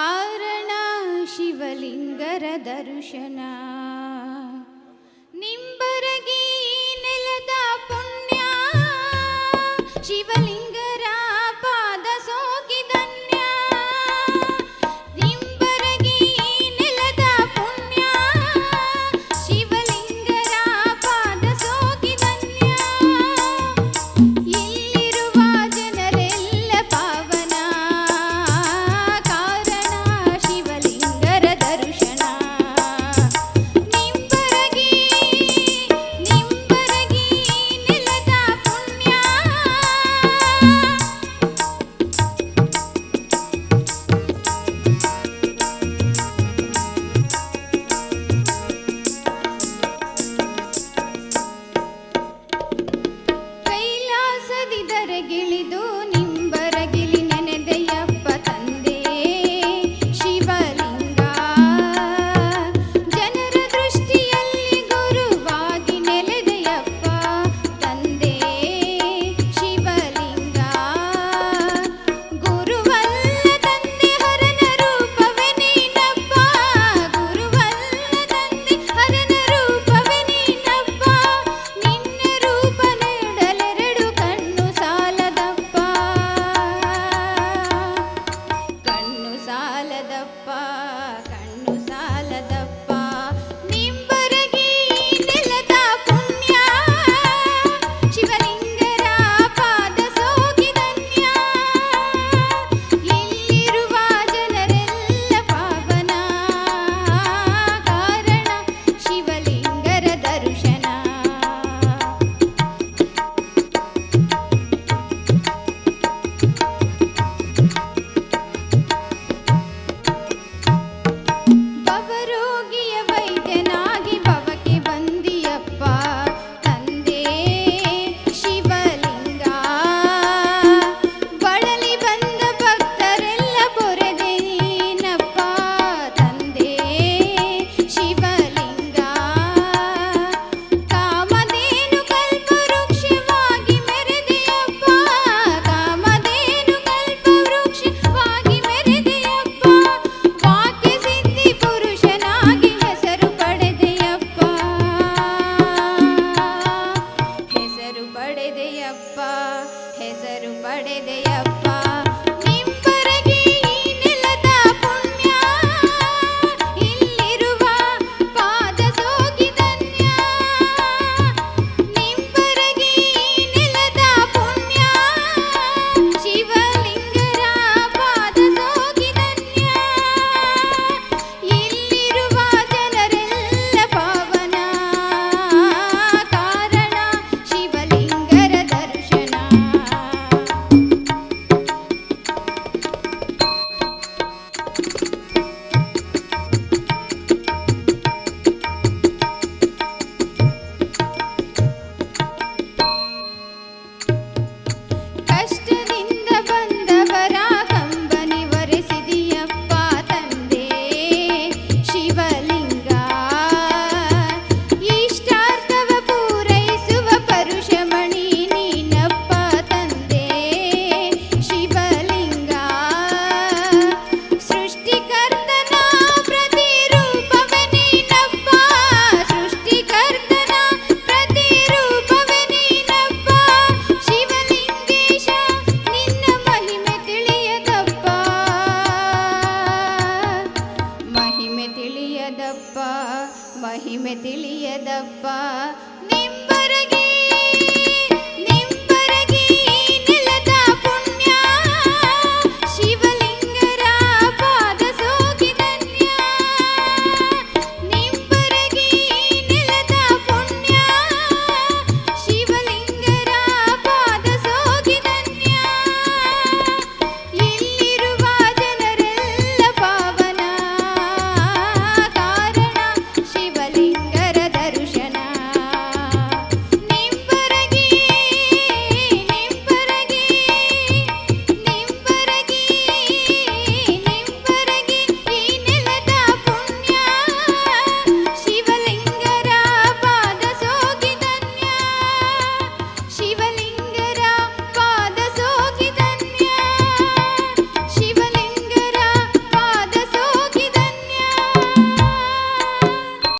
ಕಾರಣ ಶಿವಲಿಂಗರ ದರ್ಶನ. ನಿಂಬರಗಿ ನೆಲದ ಪುಣ್ಯ ಶಿವಲಿಂಗ ಮಹಿಮೆ ತಿಳಿಯದಪ್ಪ. ನಿಂಬರಗೆ